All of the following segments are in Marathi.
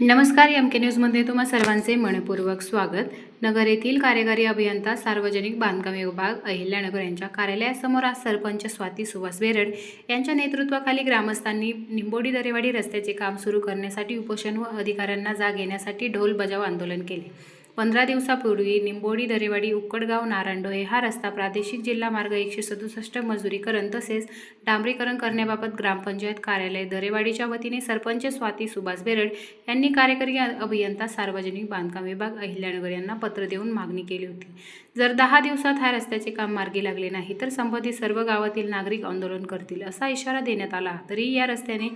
नमस्कार एम के न्यूजमध्ये तुम्हा सर्वांचे मनपूर्वक स्वागत. नगर येथील कार्यकारी अभियंता सार्वजनिक बांधकाम विभाग अहिल्यानगर यांच्या कार्यालयासमोर आज सरपंच स्वाती सुभाष बेरड यांच्या नेतृत्वाखाली ग्रामस्थांनी निंबोडी दरेवाडी रस्त्याचे काम सुरू करण्यासाठी उपोषण व अधिकाऱ्यांना जाग येण्यासाठी ढोल बजाव आंदोलन केले. पंधरा दिवसापूर्वी निंबोडी दरेवाडी उक्कडगाव नारायणडोहे हा रस्ता प्रादेशिक जिल्हा मार्ग एकशे सदुसष्ट मजुरीकरण तसेच डांबरीकरण करण्याबाबत ग्रामपंचायत कार्यालय दरेवाडीच्या वतीने सरपंच स्वाती सुभाष बेरड यांनी कार्यकारी अभियंता सार्वजनिक बांधकाम विभाग अहिल्यानगर यांना पत्र देऊन मागणी केली होती. जर दहा दिवसात ह्या रस्त्याचे काम मार्गी लागले नाही तर संबंधित सर्व गावातील नागरिक आंदोलन करतील असा इशारा देण्यात आला. तरी या रस्त्याने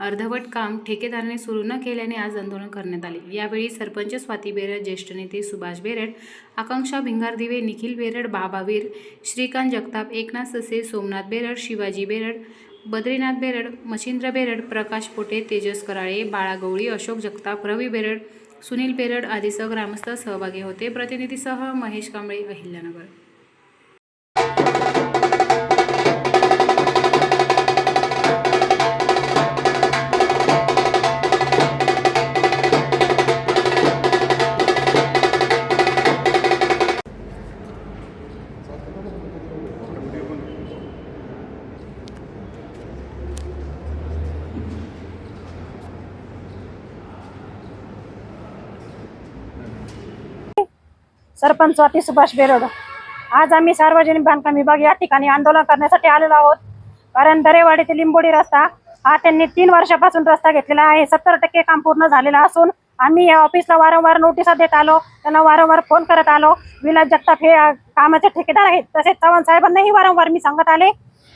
अर्धवट काम ठेकेदाराने सुरू न केल्याने आज आंदोलन करण्यात आले. यावेळी सरपंच स्वाती बेरड ज्येष्ठ नेते सुभाष बेरड आकांक्षा भिंगारदिवे निखिल बेरड बाबावीर श्रीकांत जगताप एकनाथ ससे सोमनाथ बेरड शिवाजी बेरड बद्रीनाथ बेरड मच्छिंद्र बेरड प्रकाश पोटे तेजस कराळे बाळागवळी अशोक जगताप रवी बेरड सुनील बेरड आदीसह ग्रामस्थ सहभागी होते. प्रतिनिधीसह महेश कांबळे अहिल्यानगर. सरपंच स्वाती सुभाष बेरोड. आज आम्ही सार्वजनिक बांधकाम विभाग या ठिकाणी आंदोलन करण्यासाठी आलेलो आहोत. कारण दरेवाडी ते लिंबोडी रस्ता हा त्यांनी तीन वर्षापासून रस्ता घेतलेला आहे. सत्तर टक्के काम पूर्ण झालेलं असून आम्ही या ऑफिसला वारंवार नोटिसा देत आलो. त्यांना वारंवार फोन करत आलो. विलास जगताप हे कामाचे ठेकेदार आहेत. तसेच चव्हाण साहेबांनाही वारंवार मी सांगत आले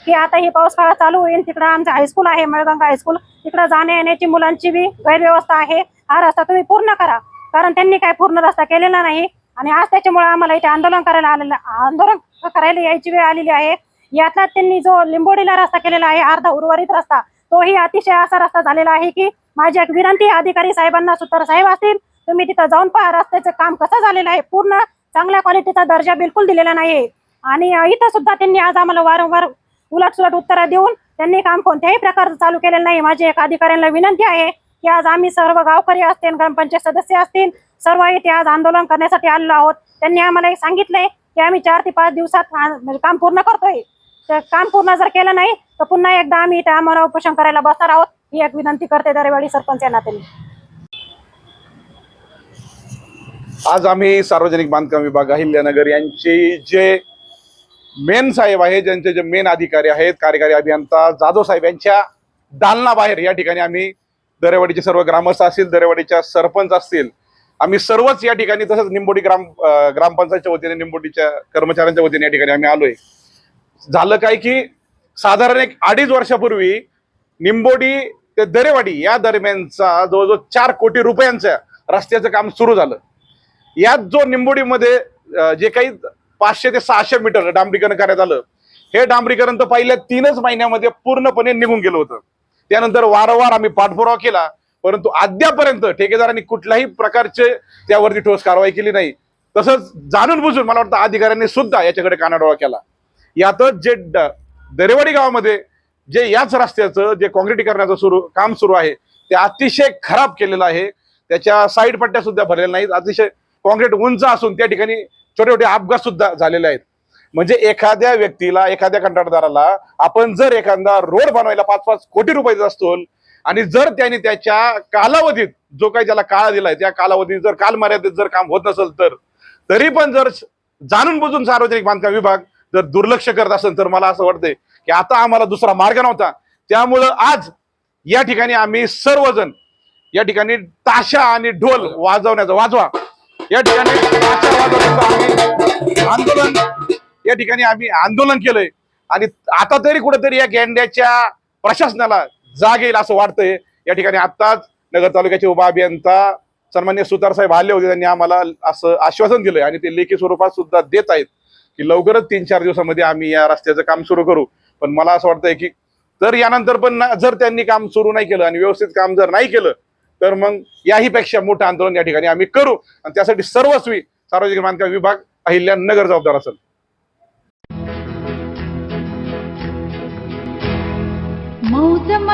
की आता ही पाऊस काळ चालू होईल. तिकडं आमचं हायस्कूल आहे मळगंगा हायस्कूल तिकडं जाण्या येण्याची मुलांची बी गैरव्यवस्था आहे. हा रस्ता तुम्ही पूर्ण करा. कारण त्यांनी काय पूर्ण रस्ता केलेला नाही. आणि आज त्याच्यामुळे आम्हाला इथे आंदोलन करायला आलेलं आंदोलन करायला यायची वेळ आलेली आहे. यातला त्यांनी जो लिंबोडीला रस्ता केलेला आहे अर्धा उर्वरित रस्ता तोही अतिशय असा रस्ता झालेला आहे की माझी एक विनंती अधिकारी साहेबांना सुतार साहेब असतील तुम्ही तिथं जाऊन पहा रस्त्याचं काम कसं झालेलं आहे. पूर्ण चांगल्या क्वालिटीचा दर्जा बिलकुल दिलेला नाही आणि इथं सुद्धा त्यांनी आज आम्हाला वारंवार उलटसुलट उत्तरं देऊन त्यांनी काम कोणत्याही प्रकारचं चालू केलेलं नाही. माझी एक अधिकाऱ्यांना विनंती आहे की आज आम्ही सर्व गावकरी असतील ग्रामपंचायत सदस्य असतील सर्व इथे आज आंदोलन करण्यासाठी आलेलो आहोत. त्यांनी आम्हाला एक सांगितलंय की आम्ही चार ते पाच दिवसात म्हणजे काम पूर्ण करतोय. तर काम पूर्ण जर केलं नाही तर पुन्हा एकदा आम्ही इथे आम्हाला उपोषण करायला बसणार आहोत. ही एक विनंती करते दरवेळी सरपंच या नात्याने आज आम्ही सार्वजनिक बांधकाम विभाग अहिल्यानगर यांचे जे मेन साहेब आहे ज्यांचे जे मेन अधिकारी आहेत कार्यकारी अभियंता जाधव साहेब यांच्या दालनाबाहेर या ठिकाणी आम्ही दरेवाडीचे सर्व ग्रामस्थ असतील दरेवाडीच्या सरपंच असतील. आम्ही सर्वच या ठिकाणी तसंच निंबोडी ग्राम ग्रामपंचायतच्या वतीने निंबोडीच्या कर्मचाऱ्यांच्या वतीने या ठिकाणी आम्ही आलोय. झालं काय की साधारण एक अडीच वर्षापूर्वी निंबोडी ते दरेवाडी या दरम्यानचा जवळजवळ चार कोटी रुपयांचा रस्त्याचं काम सुरू झालं. यात जो निंबोडीमध्ये जे काही पाचशे ते सहाशे मीटर डांबरीकरण करण्यात आलं हे डांबरीकरण तर पहिल्या तीनच महिन्यामध्ये पूर्णपणे निघून गेलं होतं. त्यानंतर वारंवार आम्ही पाठपुरावा केला परंतु अद्यापर्यंत ठेकेदारांनी कुठल्याही प्रकारचे त्यावरती ठोस कारवाई केली नाही. तसंच जाणून बुजून मला वाटतं अधिकाऱ्यांनी सुद्धा याच्याकडे कानाडोळा केला. यातच जे दरेवाडी गावामध्ये जे याच रस्त्याचं जे काँक्रिटीकरणाचं सुरू काम सुरू आहे ते अतिशय खराब केलेलं आहे. त्याच्या साईड पट्ट्या सुद्धा भरलेल्या नाहीत. अतिशय कॉन्क्रीट उंच असून त्या ठिकाणी छोटे छोटे अपघात सुद्धा झालेले आहेत. म्हणजे एखाद्या व्यक्तीला एखाद्या कंत्राटदाराला आपण जर एखादा रोड बनवायला पाच पाच कोटी रुपये देत असतो आणि जर त्याने त्याच्या कालावधीत जो काही त्याला काळ दिलाय त्या कालावधीत जर कालमर्यादित जर काम होत नसेल तर तरी पण जर जाणून बुजून सार्वजनिक बांधकाम विभाग जर दुर्लक्ष करत असेल तर मला असं वाटतंय की आता आम्हाला दुसरा मार्ग नव्हता. त्यामुळं आज या ठिकाणी आम्ही सर्वजण या ठिकाणी ताशा आणि ढोल वाजवण्याचा वाजवा. या ठिकाणी ताशा वाजवण्याचा आम्ही या ठिकाणी आम्ही आंदोलन केलंय. आणि आता तरी कुठेतरी या गेंड्याच्या प्रशासनाला जाग येईल असं वाटतंय. या ठिकाणी आत्ताच नगर तालुक्याचे उप अभियंता सन्मान्य सुतार साहेब आले होते. त्यांनी आम्हाला असं आश्वासन दिलंय आणि ते लेखी स्वरूपात सुद्धा देत आहेत की लवकरच तीन चार दिवसामध्ये आम्ही या रस्त्याचं काम सुरू करू. पण मला असं वाटतंय की तर यानंतर पण जर त्यांनी काम सुरू नाही केलं आणि व्यवस्थित काम जर नाही केलं तर मग याही पेक्षा मोठं आंदोलन या ठिकाणी आम्ही करू. आणि त्यासाठी सर्वस्वी सार्वजनिक बांधकाम विभाग अहिल्यानगर जबाबदार असेल.